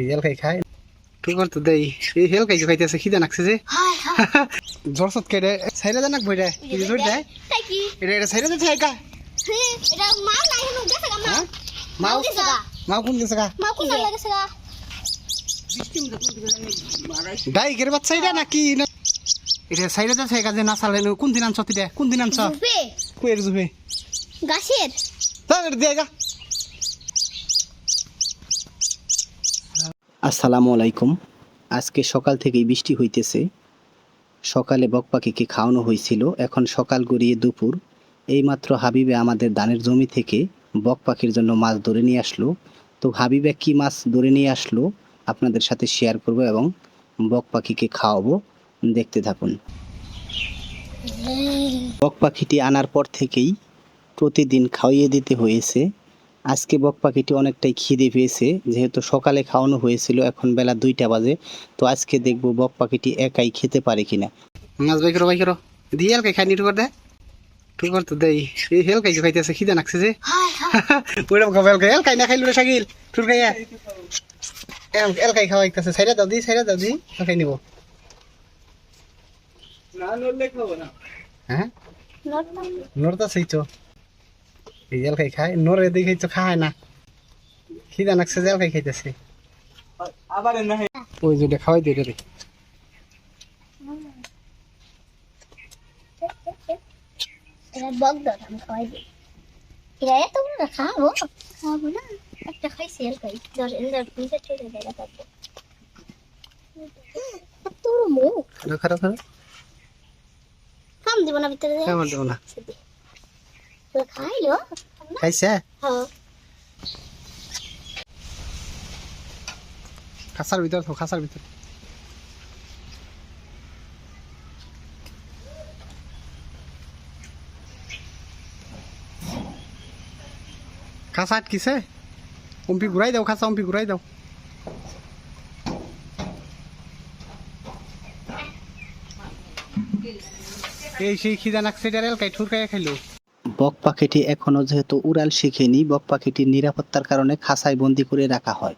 এই হেল খাই খাই। তুই করতো দেই এই হেল খাই খাইতেছে খিদে নাকছে যে। হাই হাই জ্বর সত কেটে সাইরা জানাক বইটা এই যে ধরে দেয় তাই এটা এটা সাইরা দেয় কা হে, এটা মা নাই হেনো গেছে গা মা। গেছে গা। কোন গেছে মা কোন গা ডাই কের বাচ্চা এটা নাকি? না এটা সাইরা যে না সালে কোন দিন আনছ তিটা কোন দিন আনছ কুয়ের জুবে গাছের তাহলে দিয়ে গা। আসসালামু আলাইকুম। আজকে সকাল থেকেই বৃষ্টি হইতেছে। সকালে বকপাখিকে খাওয়ানো হয়েছিল এখন সকাল গড়িয়ে দুপুর। এইমাত্র হাবিবে আমাদের ধানের জমি থেকে বক পাখির জন্য মাছ ধরে নিয়ে আসলো। তো হাবিবে কি মাছ ধরে নিয়ে আসলো আপনাদের সাথে শেয়ার করব এবং বক পাখিকে খাওয়াবো দেখতে থাকুন। বক পাখিটি আনার পর থেকেই প্রতিদিন খাওয়িয়ে দিতে হয়েছে। আজকে বক পাখিটি অনেকটাই খিদে পেয়েছে যেহেতু সকালে খাওয়ানো হয়েছিল এখন বেলা দুইটা বাজে। তো আজকে দেখব বক পাখিটি একাই খেতে পারে কিনা। মাছ বাই করো বাই করো। দিয়ে হেল খাই খাই নিটু কর দে। তুই করতো দেই। এই হেল খাই খাইতেছে খিদে নাকছে যে। ওইরকম খাবে এলকাই এলকাই না খাইলো রে শাকিল। তোর খাইয়া। এল এলকাই খাওয়াইতেছে সাইরা দাও দি সাইরা দাও দি। নিব। হ্যাঁ? নোর তো সেই তো। এই এলকাই খায় নোরে দেখে তো খায় না। খিদা নাকছে যে এলকাই খাইতেছে ওই যে খাওয়াই দিয়ে রে এটা বক দাও আমি খাওয়াই দিই এটা এত বড় খাব। খাব না। একটা খাইছি এর খাই দশ চলে যায় মুখ। কাম দিব না ভিতরে কেমন দেবো না। খাইলো? খাইছে? হ্যাঁ। খাসার ভিতর তো খাসার ভিতর খাসা আটকিছে? অম্পি ঘুরাই দাও খাসা অম্পি ঘুরাই দাও। এই সেই খিদা নাকছে ডারেল কাই ঠুরকাই খাইলো। বক পাখিটি এখনও যেহেতু উড়াল শিখেনি, বক পাখিটি নিরাপত্তার কারণে খাঁচায় বন্দি করে রাখা হয়।